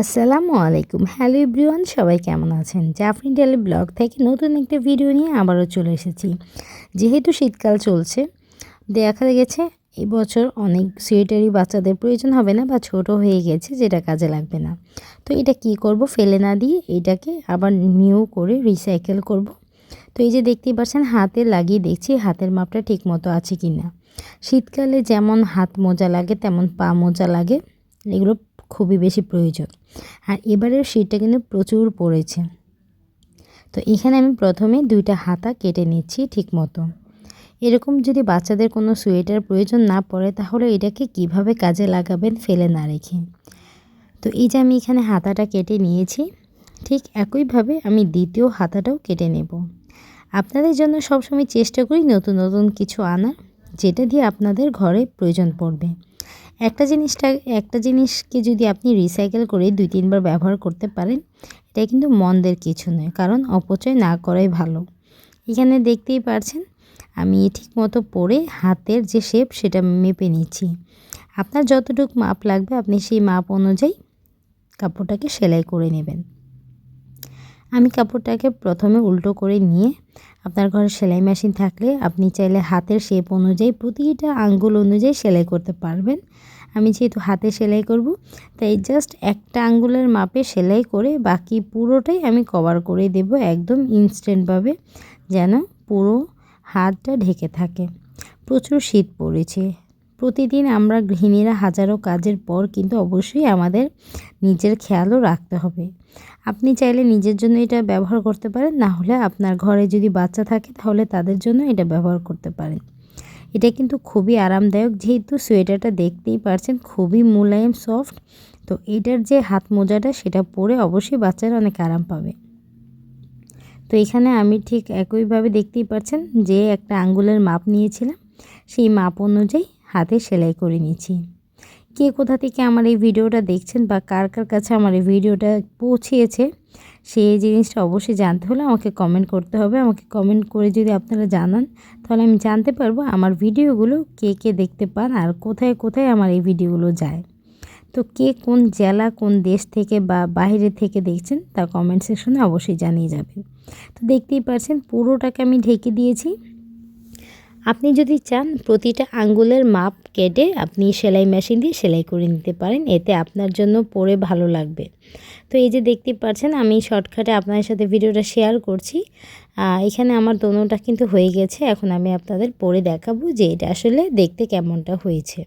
আসসালামু আলাইকুম। Hello everyone সবাই কেমন আছেন? জাফরিন ডেলি ব্লগ থেকে নতুন একটা ভিডিও নিয়ে আবারও চলে এসেছি। যেহেতু শীতকাল চলছে, দেখা গেছে এবছর অনেক সোয়েটারই বাচ্চাদের প্রয়োজন হবে না বা ছোট হয়ে গেছে, যেটা কাজে লাগবে না। তো এটা কি করব? ফেলে না দিয়ে এটাকে আবার নিউ করে রিসাইকেল করব। তো এই যে দেখতেই পাচ্ছেন, হাতে লাগিয়ে দেখছি হাতের মাপটা ঠিক মতো আছে কি না শীতকালে যেমন হাত মোজা লাগে, তেমন পা মোজা লাগে। এগুলো খুবই বেশি প্রয়োজন। আর এবারের শীতটা কিন্তু প্রচুর পড়েছে। তো এখানে আমি প্রথমে দুইটা হাতা কেটে নিচ্ছি ঠিক মতো এরকম যদি বাচ্চাদের কোনো সোয়েটার প্রয়োজন না পড়ে, তাহলে এটাকে কীভাবে কাজে লাগাবেন ফেলে না রেখে? তো এই যে আমি এখানে হাতাটা কেটে নিয়েছি, ঠিক একইভাবে আমি দ্বিতীয় হাতাটাও কেটে নেব। আপনাদের জন্য সবসময় চেষ্টা করি নতুন নতুন কিছু আনার, যেটা দিয়ে আপনাদের ঘরে প্রয়োজন পড়বে। একটা জিনিসটা, একটা জিনিসকে যদি আপনি রিসাইকেল করে দুই, তিনবার ব্যবহার করতে পারেন, এটা কিন্তু মন্দের কিছু নয়, কারণ অপচয় না করাই ভালো। এখানে দেখতেই পারছেন, আমি ঠিক মতো পরে হাতের যে শেপ সেটা মেপে নিচ্ছি। আপনার যতটুকু মাপ লাগবে, আপনি সেই মাপ অনুযায়ী কাপড়টাকে সেলাই করে নেবেন। আমি কাপড়টাকে প্রথমে উল্টো করে নিয়ে আপনার ঘরে সেলাই মেশিন থাকলে আপনি চাইলে হাতের শেপ অনুযায়ী প্রতিটা আঙ্গুল অনুযায়ী সেলাই করতে পারবেন। আমি যেহেতু হাতে সেলাই করব, তাই জাস্ট একটা আঙ্গুলের মাপে সেলাই করে বাকি পুরোটাই আমি কভার করে দেব একদম ইনস্ট্যান্টভাবে যেন পুরো হাতটা ঢেকে থাকে। প্রচুর শীত পড়েছে। প্রতিদিন আমরা গৃহিণীরা হাজারো কাজের পর কিন্তু অবশ্যই আমাদের নিজের খেয়ালও রাখতে হবে। আপনি চাইলে নিজের জন্য এটা ব্যবহার করতে পারেন, না হলে আপনার ঘরে যদি বাচ্চা থাকে তাহলে তাদের জন্য এটা ব্যবহার করতে পারেন। এটা কিন্তু খুবই আরামদায়ক, যেহেতু সোয়েটারটা দেখতেই পারছেন খুবই মোলায়েম, সফট। তো এটার যে হাত মোজাটা সেটা পরে অবশ্যই বাচ্চারা অনেক আরাম পাবে। তো এখানে আমি ঠিক একইভাবে দেখতেই পাচ্ছেন যে একটা আঙ্গুলের মাপ নিয়েছিলাম। সেই মাপ অনুযায়ী হাতে সেলাই করে নিয়েছি। কে কোথা থেকে আমার এই ভিডিওটা দেখছেন বা কার কার কাছে আমার এই ভিডিওটা পৌঁছিয়েছে সেই জিনিসটা অবশ্যই জানতে হলে আমাকে কমেন্ট করতে হবে। আমাকে কমেন্ট করে যদি আপনারা জানান, তাহলে আমি জানতে পারব আমার ভিডিওগুলো কে কে দেখতে পান আর কোথায় কোথায় আমার এই ভিডিওগুলো যায়। তো কে কোন জেলা, কোন দেশ থেকে বা বাইরে থেকে দেখছেন, তা কমেন্ট সেকশনে অবশ্যই জানিয়ে যাবেন তো দেখতেই পাচ্ছেন পুরোটাকে আমি ঢেকে দিয়েছি। আপনি যদি চান, প্রতিটা আঙ্গুলের মাপ কেটে আপনি সেলাই মেশিন দিয়ে সেলাই করে নিতে পারেন, এতে আপনার জন্য পরে ভালো লাগবে। তো এই যে দেখতে পাচ্ছেন, আমি শর্টকাটে আপনাদের সাথে ভিডিওটা শেয়ার করছি। এখানে আমার দোনোটা কিন্তু হয়ে গেছে, এখন আমি আপনাদের পরে দেখাবো যে এটা আসলে দেখতে কেমনটা হয়েছে।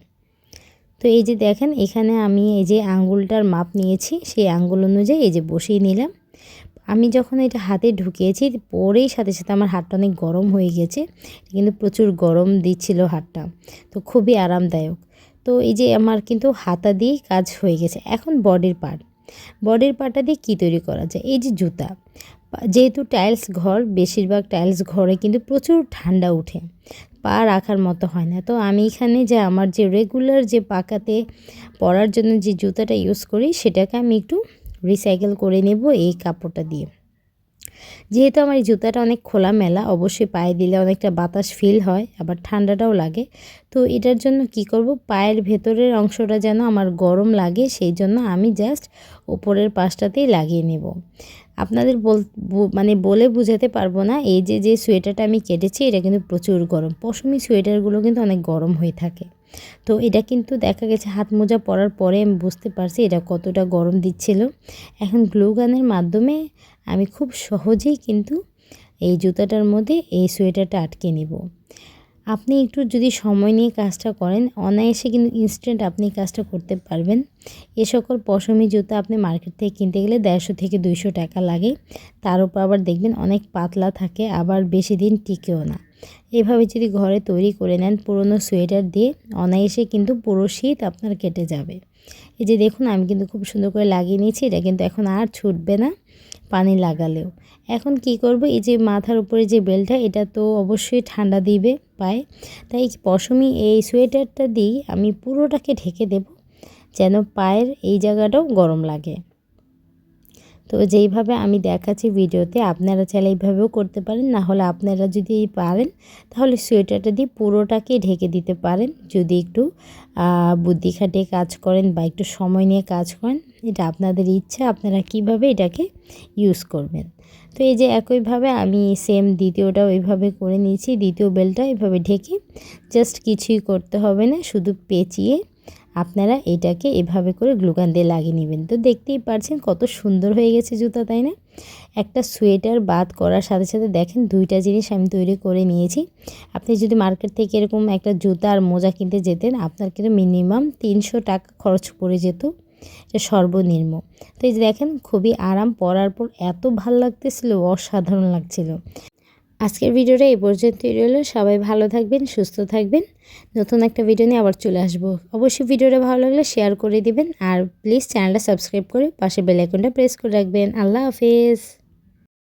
তো এই যে দেখেন, এখানে আমি এই যে আঙ্গুলটার মাপ নিয়েছি, সেই আঙ্গুল অনুযায়ী এই যে বসিয়ে নিলাম। আমি যখন এটা হাতে ঢুকিয়েছি, পরেই সাথে সাথে আমার হাতটা অনেক গরম হয়ে গেছে, কিন্তু প্রচুর গরম দিচ্ছিল হাতটা। তো খুবই আরামদায়ক। তো এই যে আমার কিন্তু হাতা দিয়েই কাজ হয়ে গেছে। এখন বডির পার্ট। বডির পার্টটা দিয়ে কী তৈরি করা যায়? এই যে জুতা। যেহেতু টাইলস ঘর, বেশিরভাগ টাইলস ঘরে কিন্তু প্রচুর ঠান্ডা উঠে। পা রাখার মতো হয় না। তো আমি এখানে যে আমার যে রেগুলার যে পাকাতে পরার জন্য যে জুতাটা ইউজ করি, সেটাকে আমি একটু রিসাইকেল করে নেব এই কাপড়টা দিয়ে। যেহেতু আমার এই জুতাটা অনেক খোলামেলা, অবশ্যই পায়ে দিলে অনেকটা বাতাস ফিল হয়, আবার ঠান্ডাটাও লাগে। তো এটার জন্য কি করব? পায়ের ভেতরের অংশটা যেন আমার গরম লাগে, সেই জন্য আমি জাস্ট ওপরের পাশটাতেই লাগিয়ে নেব। আপনাদের বল মানে বলে বুঝাতে পারব না, এই যে যে সোয়েটারটা আমি কেটেছি, এটা কিন্তু প্রচুর গরম। পশমি সোয়েটারগুলো কিন্তু অনেক গরম হয়ে থাকে। তো এটা কিন্তু দেখা গেছে হাত মোজা পরার পরে আমি বুঝতে পারছি এটা কতটা গরম দিচ্ছিল। এখন গ্লু গানের মাধ্যমে আমি খুব সহজেই কিন্তু এই জুতাটার মধ্যে এই সোয়েটারটা আটকে নেব। আপনি একটু যদি সময় নিয়ে কাজটা করেন, অনায়াসে কিন্তু ইনস্ট্যান্ট আপনি কাজটা করতে পারবেন। এ সকল পশমি জুতা আপনি মার্কেট থেকে কিনতে গেলে দেড়শো থেকে দুইশো টাকা লাগে। তার উপর আবার দেখবেন অনেক পাতলা থাকে, আবার বেশি দিন টিকেও না। এভাবে যদি ঘরে তৈরি করে নেন, পুরনো সোয়েটার দিয়ে অনায়াসে কিন্তু পুরো শীত আপনার কেটে যাবে। এই যে দেখুন, আমি কিন্তু খুব সুন্দর করে লাগিয়ে নিয়েছি, এটা কিন্তু এখন আর ছুটবে না পানি লাগালেও। এখন কি করব, এই যে মাথার উপরে যে বেলটা, এটা তো অবশ্যই ঠান্ডা দিবে পায়ে। তাই পশমি এই সোয়েটারটা দিই আমি পুরোটাকে ঢেকে দেব, যেন পায়ের এই জায়গাটাও গরম লাগে। তো যেইভাবে আমি দেখাচ্ছি ভিডিওতে, আপনারা চাইলে এইভাবেও করতে পারেন। না হলে আপনারা যদি পারেন, তাহলে সোয়েটারটা দিয়ে পুরোটাকে ঢেকে দিতে পারেন। যদি একটু বুদ্ধি খাটিয়ে কাজ করেন বা একটু সময় নিয়ে কাজ করেন, এটা আপনাদের ইচ্ছা, আপনারা কীভাবে এটাকে ইউজ করবেন? তো এই যে একইভাবে আমি সেম দ্বিতীয়টাও এইভাবে করে নিয়েছি, দ্বিতীয় বেলটা এইভাবে ঢেকে জাস্ট কিছুই করতে হবে না, শুধু পেঁচিয়ে আপনারা এটাকে এভাবে করে গ্লুকান দিয়ে লাগিয়ে নেবেন। তো দেখতেই পারছেন কত সুন্দর হয়ে গেছে জুতা, তাই না? একটা সোয়েটার বাদ করার সাথে সাথে দেখেন দুইটা জিনিস আমি তৈরি করে নিয়েছি। আপনি যদি মার্কেট থেকে এরকম একটা জুতা আর মোজা কিনতে যেতেন, আপনার কিন্তু মিনিমাম তিনশো টাকা খরচ পড়ে যেত এটা সর্বনিম্ন। তো এই যে দেখেন, খুবই আরাম, পরার পর এত ভালো লাগতেছিল, অসাধারণ লাগছিল। আজকের ভিডিওটা এই পর্যন্তই রইল। সবাই ভালো থাকবেন, সুস্থ থাকবেন। নতুন একটা ভিডিও নিয়ে আবার চলে আসব। অবশ্যই ভিডিওটা ভালো লাগলে শেয়ার করে দিবেন। আর প্লিজ চ্যানেলটা সাবস্ক্রাইব করে পাশে বেলাইকনটা প্রেস করে রাখবেন। আল্লাহ হাফেজ।